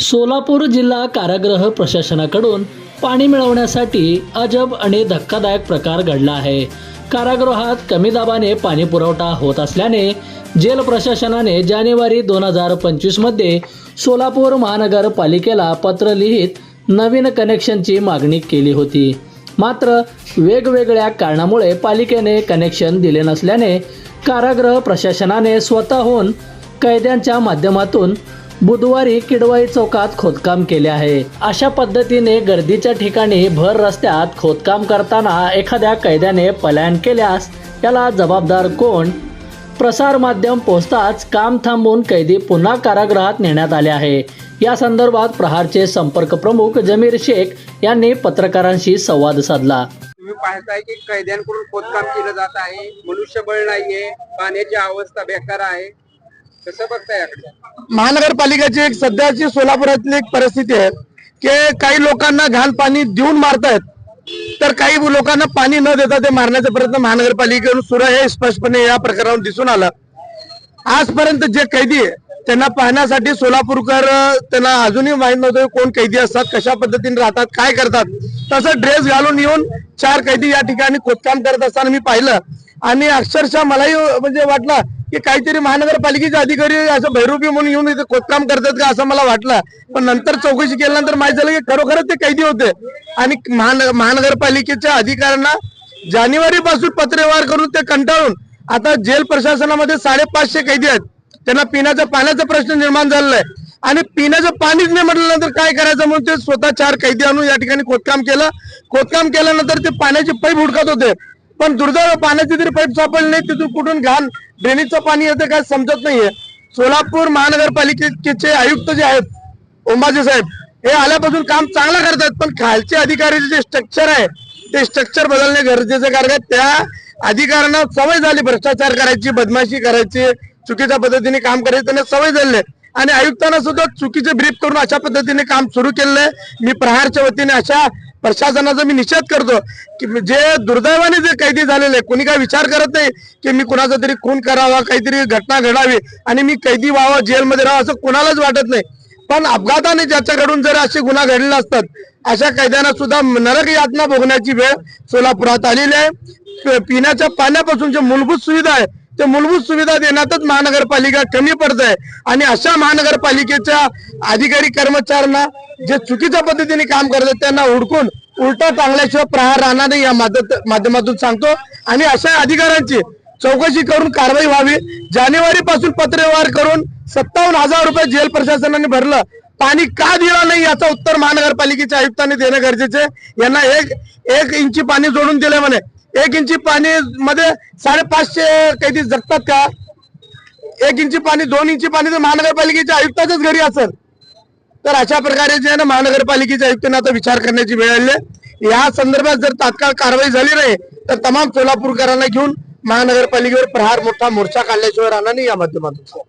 सोलापूर जिल्हा कारागृह प्रशासनाकडून पाणी मिळवण्यासाठी अजब आणि धक्कादायक प्रकार घडला आहे. कारागृहात कमी दाबाने पाणी पुरवठा होत असल्याने जेल प्रशासनाने जानेवारी दोन हजार पंचवीसमध्ये सोलापूर महानगरपालिकेला पत्र लिहित नवीन कनेक्शनची मागणी केली होती. मात्र वेगवेगळ्या कारणामुळे पालिकेने कनेक्शन दिले नसल्याने कारागृह प्रशासनाने स्वतःहून कैद्यांच्या माध्यमातून बुधवारी किडवाई चौकात खोदकाम केले आहे. अशा पद्धतीने गर्दीच्या ठिकाणी भर रस्त्यात खोदकाम करताना एखाद्या कैद्याने पलायन केल्यास त्याला जबाबदार कोण? प्रसार माध्यम पोहोचताच काम थांबवून कैदी पुन्हा कारागृहात नेण्यात आले आहे. या संदर्भात प्रहारचे संपर्क प्रमुख जमीर शेख यांनी पत्रकारांशी संवाद साधला. तुम्ही पाहताय की कैद्यांकडून खोदकाम केलं जात आहे. मनुष्यबळ नाहीये. पाण्याची अवस्था बेकार आहे. कसं बघताय महानगरपालिकेची एक सध्याची सोलापुरातली एक परिस्थिती आहे की काही लोकांना घाण पाणी देऊन मारतायत तर काही लोकांना पाणी न देता ते मारण्याचा प्रयत्न महानगरपालिकेकडून सुरू आहे हे स्पष्टपणे या प्रकारावर दिसून आलं. आजपर्यंत जे कैदी आहे त्यांना पाहण्यासाठी सोलापूरकर त्यांना अजूनही माहीत नव्हतं कोण कैदी असतात कशा पद्धतीने राहतात काय करतात. तसं ड्रेस घालून येऊन चार कैदी या ठिकाणी खोदकाम करत असताना मी पाहिलं. आणि अक्षरशः मलाही म्हणजे वाटलं की काहीतरी महानगरपालिकेचे अधिकारी असं भैरूपी म्हणून येऊन इथे खोदकाम करतात का असं मला वाटलं. पण नंतर चौकशी केल्यानंतर माहिती झालं की खरोखरच ते कैदी होते. आणि महान महानगरपालिकेच्या अधिकाऱ्यांना जानेवारी पासून पत्रव्यवहार करून ते कंटाळून आता जेल प्रशासनामध्ये साडेपाचशे कैदी आहेत. त्यांना पिण्याच्या पाण्याचा प्रश्न निर्माण झालेला आहे. आणि पिण्याचं पाणीच नाही म्हटल्यानंतर काय करायचं म्हणून ते स्वतः चार कैदी आणून या ठिकाणी खोदकाम केलं. खोदकाम केल्यानंतर ते पाण्याचे पैप हुडकत होते. पण दुर्दैव पाण्याची तरी पाईप सापडली नाही तिथून कुठून घाण ड्रेनेजचं पाणी येतं काय समजत नाहीये. सोलापूर महानगरपालिकेचे आयुक्त जे आहेत ओंबाजी साहेब हे आल्यापासून काम चांगलं करतात पण खालचे अधिकारी जे स्ट्रक्चर आहे ते स्ट्रक्चर बदलणे गरजेचं कारण त्या अधिकाऱ्यांना सवय झाली भ्रष्टाचार करायची बदमाशी करायची चुकीच्या पद्धतीने काम करायचं त्यांना सवय झाली आणि आयुक्तांना सुद्धा चुकीचे ब्रीफ करून अशा पद्धतीने काम सुरू केलेलं आहे. मी प्रहारच्या वतीने अशा प्रशासनाचा मी निषेध करतो की जे दुर्दैवाने जे कैदी झालेले कोणी काय विचार करत नाही की मी कुणाचा तरी खून करावा काहीतरी घटना घडावी आणि मी कैदी व्हावं जेलमध्ये राहावं असं कोणालाच वाटत नाही. पण अपघाताने ज्याच्याकडून जर असे गुन्हा घडलेले असतात अशा कैद्यांना सुद्धा नरक यातना भोगण्याची वेळ सोलापुरात आलेली आहे. पिण्याच्या पाण्यापासून जे मूलभूत सुविधा आहे. ते मूलभूत सुविधा देण्यातच महानगरपालिका कमी पडत आहे आणि अशा महानगरपालिकेच्या अधिकारी कर्मचाऱ्यांना जे चुकीच्या पद्धतीने काम करतात त्यांना हुडकून उलटा टांगल्याशिवाय प्रहार राहणार नाही या माध्यमातून सांगतो. आणि अशा अधिकाऱ्यांची चौकशी करून कारवाई व्हावी. जानेवारी पासून पत्रव्यवहार करून सत्तावन्न हजार रुपये जेल प्रशासनाने भरलं. पाणी का दिलं नाही याचं उत्तर महानगरपालिकेच्या आयुक्तांनी देणं गरजेचे आहे. यांना एक एक इंची पाणी जोडून दिले म्हणे. एक इंची पाणी मध्ये साडेपाचशे कैदी जगतात का? एक इंची पाणी दोन इंची पाणी तर महानगरपालिकेच्या आयुक्ताच्याच घरी असेल तर अशा प्रकारे जे आहे ना महानगरपालिकेच्या आयुक्तांना आता विचार करण्याची वेळ आली आहे. या संदर्भात जर तात्काळ कारवाई झाली नाही तर तमाम सोलापूरकरांना घेऊन महानगरपालिकेवर प्रहार मोठा मोर्चा काढल्याशिवाय राहणार नाही या माध्यमातून.